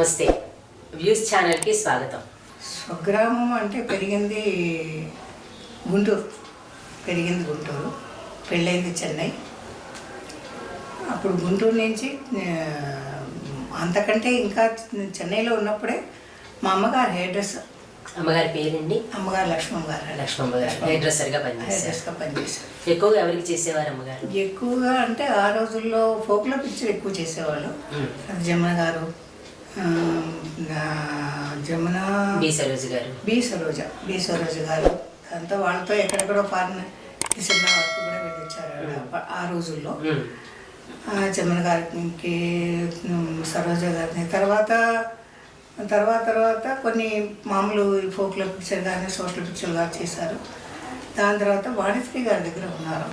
నమస్తే. వ్యూస్ ఛానల్కి స్వాగతం. స్వగ్రామం అంటే పెరిగింది గుంటూరు. పెరిగింది గుంటూరు. పెళ్ళైంది చెన్నై. అప్పుడు గుంటూరు నుంచి అంతకంటే ఇంకా చెన్నైలో ఉన్నప్పుడే మా అమ్మగారు హెయిర్ డ్రెస్ అమ్మగారి పేరండి అమ్మగారు లక్ష్మమ్మ గారు లక్ష్మమ్మ. గారు హెయిర్ డ్రెస్సర్గా పనిచేశారు. పనిచేశారు. ఎక్కువగా ఎవరికి చేసేవారు అమ్మగారు? ఎక్కువగా అంటే ఆ రోజుల్లో ఫోక్లో పిక్చర్ ఎక్కువ చేసేవాళ్ళు. జమున గారు జమున బి సరోజు గారు. బి సరోజ బి సరోజ గారు. దాంతో వాళ్ళతో ఎక్కడెక్కడో ఫారిన్ సినిమా వరకు కూడా వెళ్ళొచ్చారు ఆ రోజుల్లో. జమున గారికి సరోజ గారిని. తర్వాత తర్వాత తర్వాత కొన్ని మామూలు ఫోక్లో పిక్చర్ కానీ సోషల్ పిక్చర్ కానీ చేశారు. దాని తర్వాత వాణిశ్రీ గారి దగ్గర ఉన్నారు.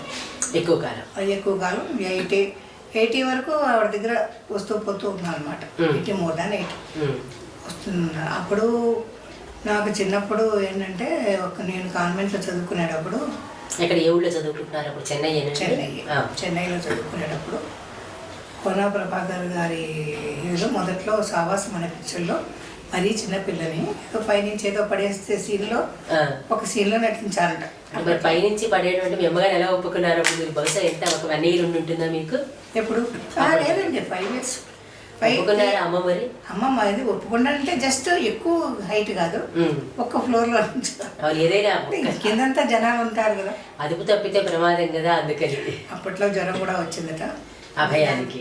ఎక్కువ కాలం. ఎక్కువ కాలం ఎయిటీ ఎయిటీ వరకు ఆవిడ దగ్గర వస్తూ పోతూ ఉన్నారు అనమాట. Eighty more than eighty. వస్తున్నారు అప్పుడు నాకు చిన్నప్పుడు ఏంటంటే ఒక నేను కాన్వెంట్లో చదువుకునేటప్పుడు ఎక్కడ ఏ ఊళ్ళో చదువుకుంటున్నారు అప్పుడు? చెన్నై చెన్నై. చెన్నైలో చదువుకునేటప్పుడు కోనా ప్రభాకర్ గారి ఏదో మొదట్లో సావాసం అనే పిక్చర్లో మరీ చిన్నపిల్లని ఏదో పైనుంచి ఏదో పడేస్తే సీన్లో ఒక సీన్లో నటించారంట మరి పైనుంచి పడేటువంటి మీ అమ్మగారు ఎలా ఒప్పుకున్నారు అప్పుడు మీరు బహుశా ఎంత? ఒక వన్ ఇయర్ ఉండి ఉంటుందా మీకు? ఎప్పుడు? లేదండి ఫైవ్ ఇయర్స్. ఒప్పుకున్నారా అమ్మ మరి? అమ్మమ్మ ఇది ఒప్పుకుండా అంటే జస్ట్ ఎక్కువ హైట్ కాదు. ఒక్క నుంచి అవును ఏదైనా కిందంతా జనాలు ఉంటారు కదా. అదుపు తప్పితే ప్రమాదం కదా అందుకని. అప్పట్లో జ్వరం కూడా వచ్చిందట. అభయానికి.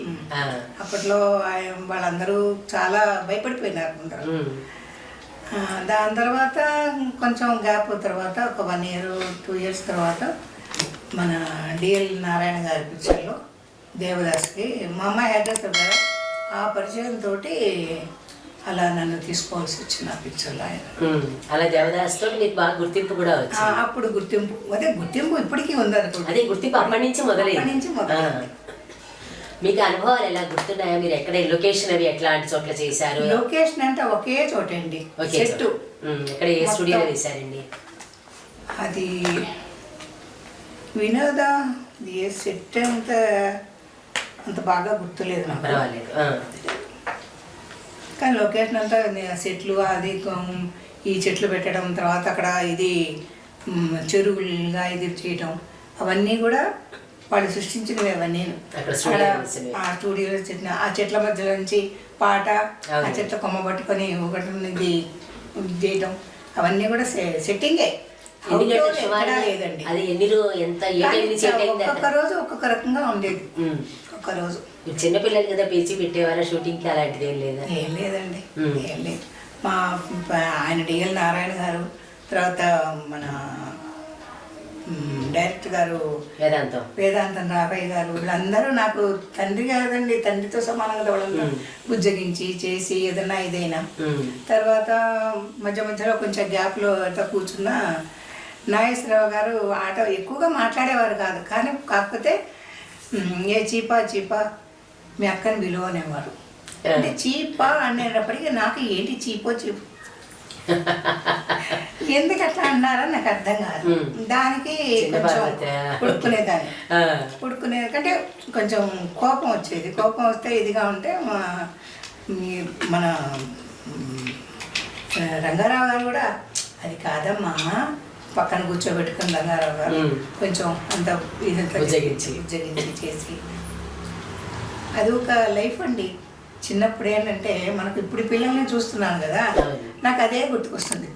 అప్పట్లో ఆయన- వాళ్ళందరూ చాలా భయపడిపోయినారు దాని తర్వాత కొంచెం గ్యాప్ తర్వాత ఒక వన్ ఇయర్ టూ ఇయర్స్ తర్వాత మన డిఎల్ నారాయణ గారి పిక్చర్లో దేవదాస్కి మా అమ్మాయి అడ్రస్ కదా ఆ పరిచయంతో అలా నన్ను తీసుకోవాల్సి వచ్చింది ఆ పిక్చర్లో ఆయన. అలా దేవదాస్ తోటి మీకు బాగా గుర్తింపు కూడా అప్పుడు గుర్తింపు అదే గుర్తింపు ఇప్పటికీ ఉంది అనుకోండి అదే గుర్తింపు అప్పటి నుంచి మొదలైంది. అప్పటి నుంచి మొదలైంది. మీకు అనుభవాలు ఎలా గుర్తున్నాయా? మీరు ఎక్కడ లొకేషన్ అవి ఎట్లాంటి చోట్ల చేశారు? లొకేషన్ అంటే ఒకే చోటండి. ఓకే సెట్ ఎక్కడ ఏ మొత్తం. స్టూడియోలో వేశారండి? అది వినోద ఏ సెట్ అంత అంత బాగా గుర్తులేదు నాకు. పర్వాలేదు. కానీ లొకేషన్ అంతా సెట్లు అది ఈ చెట్లు పెట్టడం తర్వాత అక్కడ ఇది చెరువులుగా ఇది చేయటం అవన్నీ కూడా వాళ్ళు సృష్టించినవి అవన్నీ. ఆ స్టూడియోలో చెట్ల ఆ చెట్ల మధ్యలో నుంచి పాట ఆ. చెట్ల కొమ్మ పట్టుకొని ఒకటి చేయటం అవన్నీ కూడా సెట్టింగే. లేదండి. అది ఎన్ని ఎంత ఒక్కొక్క రోజు ఒక్కొక్క రకంగా ఉండేది. మ్మ్. ఒక్క రోజు. చిన్నపిల్లలు కదా పేచి పెట్టేవారా? షూటింగ్కి అలాంటిది ఏం లేదా? ఏం లేదండి. ఏం లేదు. మా ఆయన డిఎల్ నారాయణ గారు తర్వాత మన డైరెక్టర్ గారు వేదాంతం. వేదాంతం రాఘయ్య గారు వీళ్ళందరూ నాకు తండ్రి కాదండి తండ్రితో సమానంగా వాళ్ళందరూ. బుజ్జగించి చేసి ఏదన్నా ఇదైనా. తర్వాత మధ్య మధ్యలో కొంచెం గ్యాప్లో అట్లా కూర్చున్న నాగేశ్వరరావు గారు ఆట ఎక్కువగా మాట్లాడేవారు కాదు. కానీ కాకపోతే "ఉమ్, ఏ చీపా చీపా మీ అక్కని విలువ అనేవారు. అంటే చీపా అనేటప్పటికీ నాకు ఏంటి చీపో చీపు? ఎందుకు అట్లా అన్నారని నాకు అర్థం కాదు. దానికి కొంచెం ఆ. పుడుకునే కంటే కొంచెం కోపం వచ్చేది కోపం వస్తే ఇదిగా ఉంటే మా మన రంగారావు గారు కూడా అది కాదమ్మా పక్కన కూర్చోబెట్టుకుని రంగారావు గారు. కొంచెం అంత ఇదంతా బుజ్జగించి. బుజ్జగించి చేసి అది ఒక లైఫ్ అండి చిన్నప్పుడు ఏంటంటే మనకు ఇప్పుడు పిల్లల్ని చూస్తున్నాను కదా. నాకు అదే గుర్తుకొస్తుంది